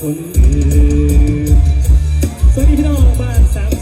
คนอื่นสวัสดีพี่น้องบ้านสาม